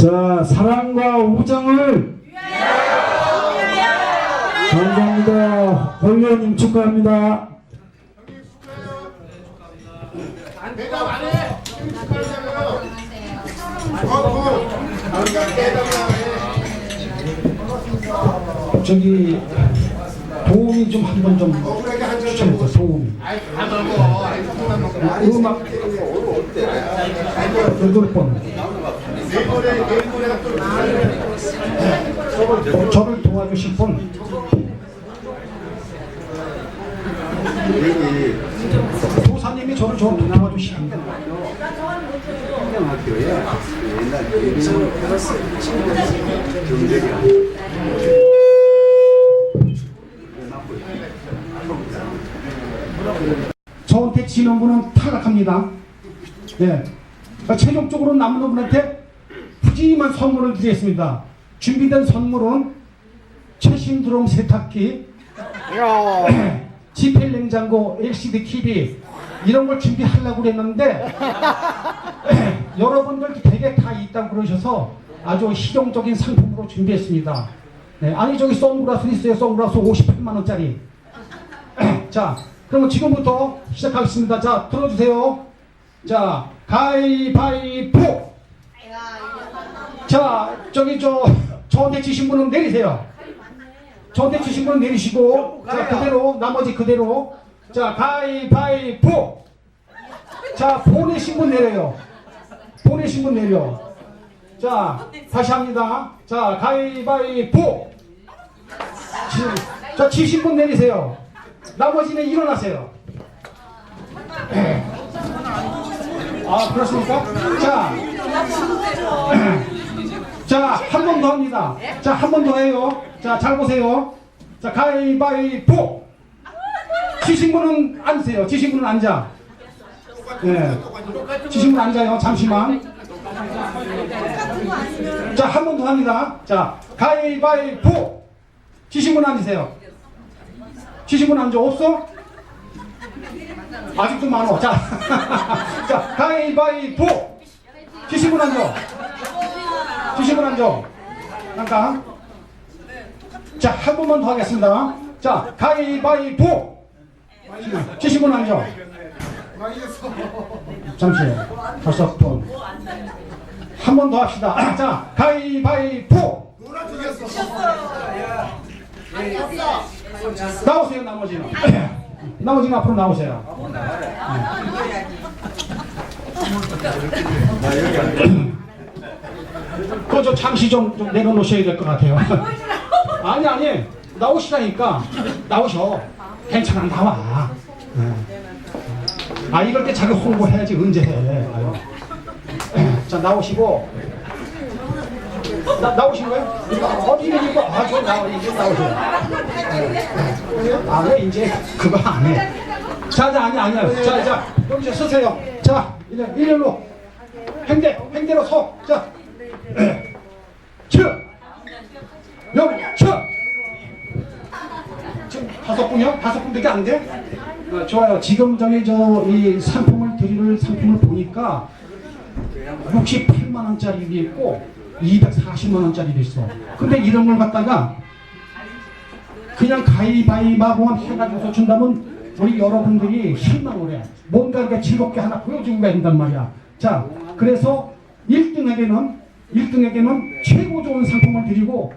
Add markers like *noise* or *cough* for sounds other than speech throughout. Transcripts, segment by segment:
자, 사랑과 우정을 감사합니다. 홍의원님 축하합니다. 대답 안 해. 축하하잖아요. 어, 그, 우리가 대답을 안 해. 저기 도움이 좀 한 번좀 억울하게 한 점. 추천해주세요. 도움이. 아이, 다 먹어. 아이, 조금만 먹어. 음악 여덟 번. 저를 도와주실 분. 도사님이 저를 좀 도와주십니다. 저한테 지는 분은 탈락합니다. 네. 그러니까 최종적으로 남은 분한테 푸짐한 선물을 드리겠습니다. 준비된 선물은 최신 드럼 세탁기, *clears throat* 지펠 냉장고, LCD TV 이런 걸 준비하려고 그랬는데 *clears throat* 여러분들 되게 다 있다고 그러셔서 아주 실용적인 상품으로 준비했습니다. 네, 아니 저기 선글라스 있어요. 선글라스 58만 원짜리. *clears throat* 자, 그러면 지금부터 시작하겠습니다. 자, 들어주세요. 자, 가위바위보. 자, 저기 저 저한테 주신 분은 내리세요. 저한테 주신 분은 내리시고, 자 그대로 나머지 그대로. 자, 가위바위보. 자, 보내신 분 내려요. 보내신 분 내려. 자, 다시 합니다. 자, 가위바위보. 지- 자, 치신 분 내리세요. 나머지는 일어나세요. 아, 그렇습니까? 자, *clears throat* 자, 한 번 더 합니다. 자, 한 번 더 해요. 자, 잘 보세요. 자, 가위바위보. 치신 분은 앉으세요. 치신 분은 앉아. 네. 치신 분 앉아요. 잠시만. 자, 한 번 더 합니다. 자, 가위바위보. 치신 분 앉으세요. 치신 분 앉아. 없어? 아직도 많어. 자, *laughs* 자, 가위바위보. 치신 분 앉아. 치신 분 앉아. 잠깐. 자, 한 번만 더 하겠습니다. 자, 가위바위보. 치신 분 앉아. 잠시 다섯 번. 한 번 더 합시다. *clears throat* 자, 가위바위보. 나오세요, 나머지는. *clears throat* 나머지는 앞으로 나오세요. 그저 잠시 좀, 좀 내려놓으셔야 될 것 같아요. 아니 아니 나오시라니까 나오셔. 괜찮아 나와. 네. 아 이럴 때 자기 홍보해야지 언제 해. 아유. 자 나오시고 나, 나오신 거예요? 어디는 이거 아저 나와 이제 나오세요. 아왜 이제 그거 안 해. 자, 자 아니 아니야. 자, 자 여기서 서세요. 자 이제 일렬로 행대 행대로 서. 자. *clears throat* 쳐. 여기 쳐. 지금 다섯 분이요? 다섯 분밖에 안 돼? 어, 좋아요. 지금 저기 저 이 상품을 드리는 상품을 보니까 68만 원짜리도 있고 240만 원짜리도 있어. 근데 이런 걸 갖다가 그냥 가위바위바보만 해가지고서 준다면 우리 여러분들이 실망을 해. 뭔가 이렇게 즐겁게 하나 보여주고 가야 된단 말이야. 자, 그래서 1등에게는 1등에게는 최고 좋은 상품을 드리고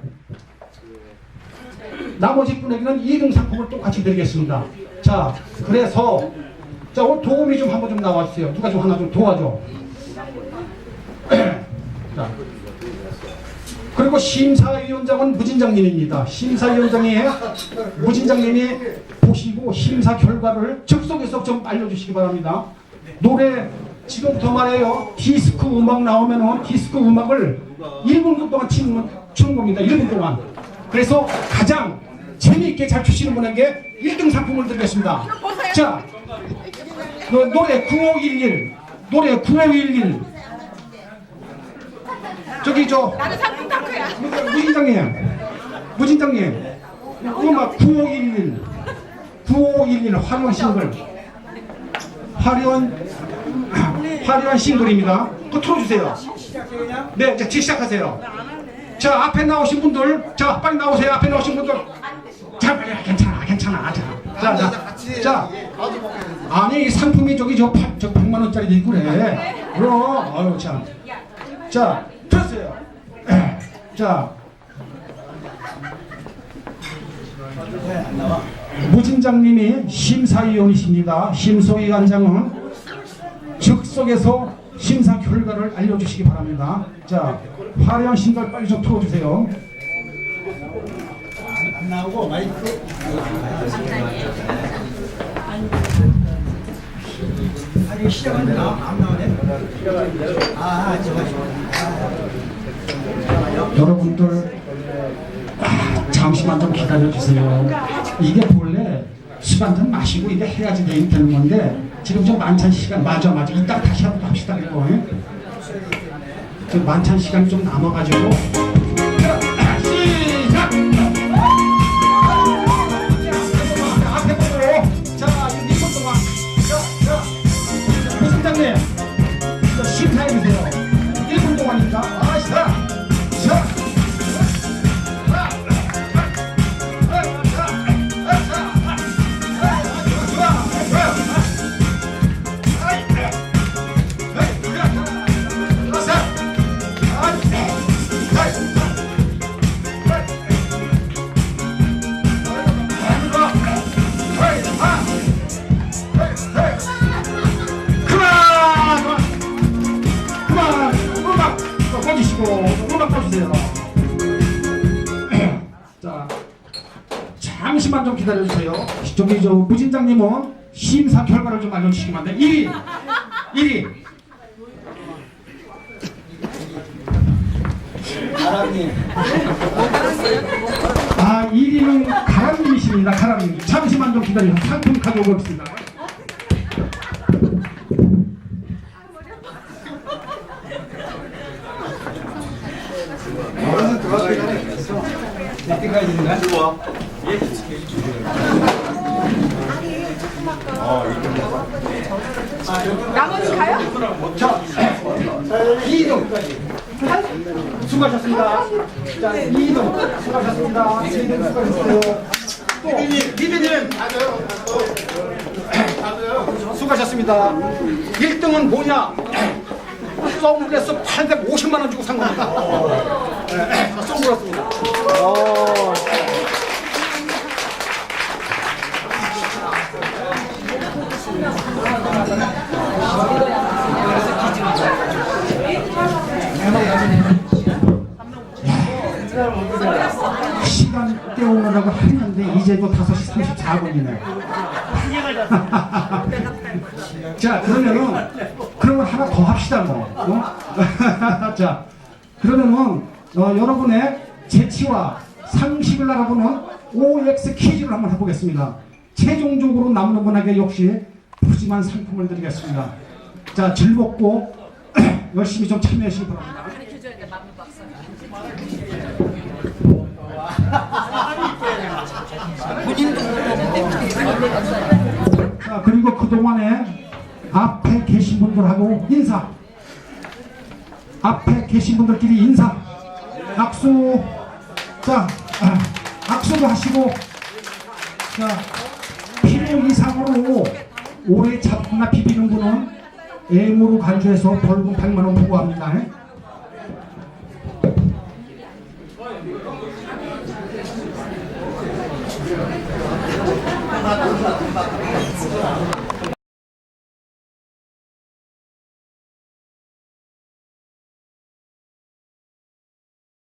나머지 분에게는 2등 상품을 똑같이 드리겠습니다. 자, 그래서 자, 오늘 도움이 좀 한번 좀 나와주세요. 누가 좀 하나 좀 도와줘. *clears throat* 자, 그리고 심사위원장은 무진장님입니다. 심사위원장이 무진장님이 보시고 심사 결과를 즉석에서 좀 알려주시기 바랍니다. 노래 지금부터 말해요. 디스코 음악 나오면은 디스코 음악을 1분 동안 치는, 추는 겁니다. 1분 동안. 그래서 가장 재미있게 잘 추시는 분에게 1등 상품을 드리겠습니다. 자, 그 노래 9511 노래 9511 저기 저 나는 상품 탕크야. 무진장님, 무진장님, 음악 9511, 9511 화려한 싱글, 화려한, 화려한 싱글입니다. 그거 틀어주세요. 네, 자, 시작하세요. 자, 앞에 나오신 분들, 자, 빨리 나오세요. 앞에 나오신 분들. 자, 빨리, 괜찮아, 괜찮아. 자, 자, 자, 자. 아니, 이 상품이 저기 저, 8, 저 100만 원짜리도 있고 그래. 그럼, 아유, 참. 자, 됐어요. *clears throat* 자. 무진장님이 심사위원이십니다. 심소위원장은 즉석에서 심사 결과를 알려주시기 바랍니다. 자, 화려한 신발 빨리 좀 틀어주세요. 안 나오고 마이크 시작하는데 나, 안 나오네? 아 저거 여러분들 아, 잠시만 좀 기다려주세요. 이게 본래 술 한 잔 마시고 이게 해야지 되- 되는 건데 지금 좀 만찬 시간 맞아 맞아. 이따 다시 한번 합시다 이거. 만찬 시간이 좀 남아가지고 기다려주세요. 저기 저 무진장님은 심사 결과를 좀안 돼. 1위, 1위. 사람님 아, 1위는 가람님이십니다. 가람님. 잠시만 좀 기다려. 상품 가져오겠습니다. 어디서 들어가기 전 나머지 가요? 자, 이동. 수고하셨습니다. 자, 이동. 수고하셨습니다. 이동 수고하셨어요. 리비님, 리비님. 수고하셨습니다. 1등은 뭐냐? 선글라스 850만 원 주고 산 겁니다. 네, 선글라스입니다. 5시 34분이네. 자 그러면은 그러면 하나 더 합시다 뭐. 어? *laughs* 자 그러면은 어, 여러분의 재치와 상식을 알아보는 OX 퀴즈를 한번 해보겠습니다. 최종적으로 남는 분에게 역시 푸짐한 상품을 드리겠습니다. 자 즐겁고 *clears throat* 열심히 좀 참여하시기 바랍니다. 자, 그리고 그동안에 앞에 계신 분들하고 인사. 앞에 계신 분들끼리 인사. 악수. 자, 아, 악수도 하시고. 자, 필요 이상으로 오래 잡거나 비비는 분은 애무로 간주해서 벌금 100만원 부과합니다.